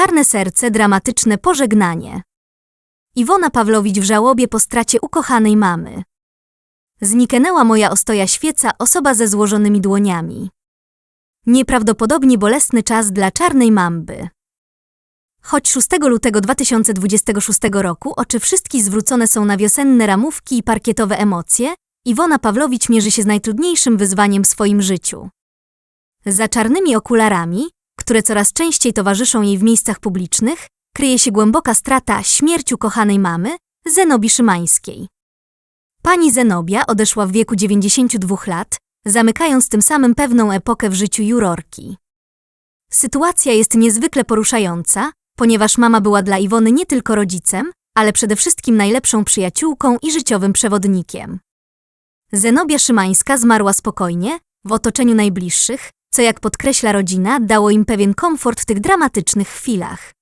Czarne serce, dramatyczne pożegnanie. Iwona Pawlowicz w żałobie po stracie ukochanej mamy. Zniknęła moja ostoja świeca, osoba ze złożonymi dłoniami. Nieprawdopodobnie bolesny czas dla czarnej mamby. Choć 6 lutego 2026 roku oczy wszystkich zwrócone są na wiosenne ramówki i parkietowe emocje, Iwona Pawlowicz mierzy się z najtrudniejszym wyzwaniem w swoim życiu. Za czarnymi okularami, które coraz częściej towarzyszą jej w miejscach publicznych, kryje się głęboka strata śmierci ukochanej mamy, Zenobi Szymańskiej. Pani Zenobia odeszła w wieku 92 lat, zamykając tym samym pewną epokę w życiu jurorki. Sytuacja jest niezwykle poruszająca, ponieważ mama była dla Iwony nie tylko rodzicem, ale przede wszystkim najlepszą przyjaciółką i życiowym przewodnikiem. Zenobia Szymańska zmarła spokojnie, w otoczeniu najbliższych, co jak podkreśla rodzina, dało im pewien komfort w tych dramatycznych chwilach.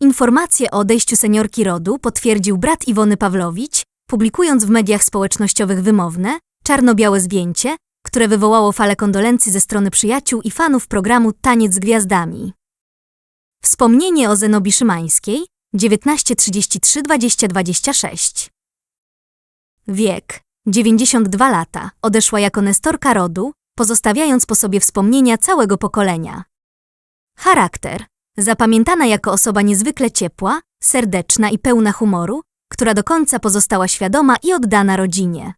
Informacje o odejściu seniorki rodu potwierdził brat Iwony Pawlowicz, publikując w mediach społecznościowych wymowne, czarno-białe zdjęcie, które wywołało falę kondolencji ze strony przyjaciół i fanów programu Taniec z Gwiazdami. Wspomnienie o Zenobi Szymańskiej 1933-2026 Wiek 92 lata, odeszła jako nestorka rodu, pozostawiając po sobie wspomnienia całego pokolenia. Charakter zapamiętana jako osoba niezwykle ciepła, serdeczna i pełna humoru, która do końca pozostała świadoma i oddana rodzinie.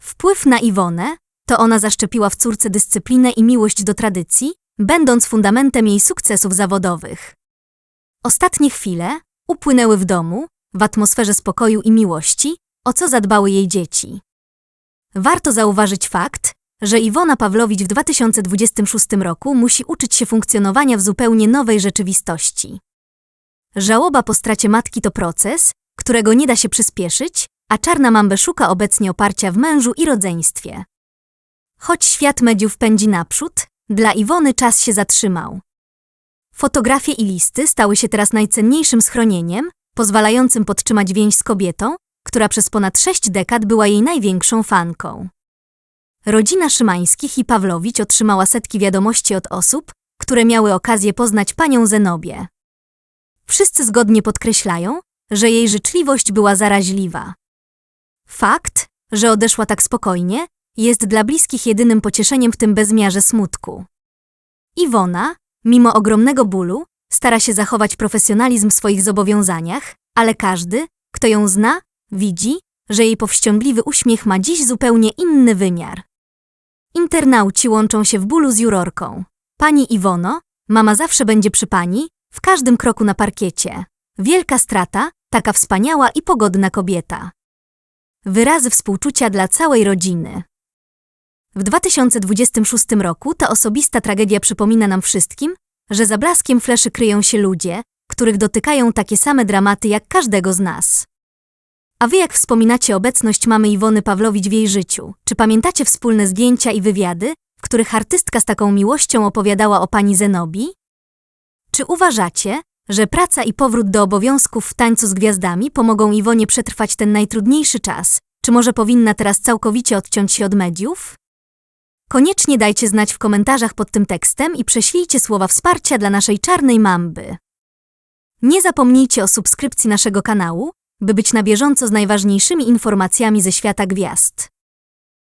Wpływ na Iwonę to ona zaszczepiła w córce dyscyplinę i miłość do tradycji, będąc fundamentem jej sukcesów zawodowych. Ostatnie chwile upłynęły w domu, w atmosferze spokoju i miłości, o co zadbały jej dzieci. Warto zauważyć fakt, że Iwona Pawlowicz w 2026 roku musi uczyć się funkcjonowania w zupełnie nowej rzeczywistości. Żałoba po stracie matki to proces, którego nie da się przyspieszyć, a czarna mambę szuka obecnie oparcia w mężu i rodzeństwie. Choć świat mediów pędzi naprzód, dla Iwony czas się zatrzymał. Fotografie i listy stały się teraz najcenniejszym schronieniem, pozwalającym podtrzymać więź z kobietą, która przez ponad sześć dekad była jej największą fanką. Rodzina Szymańskich i Pawlowicz otrzymała setki wiadomości od osób, które miały okazję poznać panią Zenobię. Wszyscy zgodnie podkreślają, że jej życzliwość była zaraźliwa. Fakt, że odeszła tak spokojnie, jest dla bliskich jedynym pocieszeniem w tym bezmiarze smutku. Iwona, mimo ogromnego bólu, stara się zachować profesjonalizm w swoich zobowiązaniach, ale każdy, kto ją zna, widzi, że jej powściągliwy uśmiech ma dziś zupełnie inny wymiar. Internauci łączą się w bólu z jurorką. Pani Iwono, mama zawsze będzie przy pani, w każdym kroku na parkiecie. Wielka strata, taka wspaniała i pogodna kobieta. Wyrazy współczucia dla całej rodziny. W 2026 roku ta osobista tragedia przypomina nam wszystkim, że za blaskiem fleszy kryją się ludzie, których dotykają takie same dramaty jak każdego z nas. A wy jak wspominacie obecność mamy Iwony Pawlowicz w jej życiu? Czy pamiętacie wspólne zdjęcia i wywiady, w których artystka z taką miłością opowiadała o pani Zenobi? Czy uważacie, że praca i powrót do obowiązków w tańcu z gwiazdami pomogą Iwonie przetrwać ten najtrudniejszy czas? Czy może powinna teraz całkowicie odciąć się od mediów? Koniecznie dajcie znać w komentarzach pod tym tekstem i prześlijcie słowa wsparcia dla naszej czarnej mamby. Nie zapomnijcie o subskrypcji naszego kanału, by być na bieżąco z najważniejszymi informacjami ze świata gwiazd.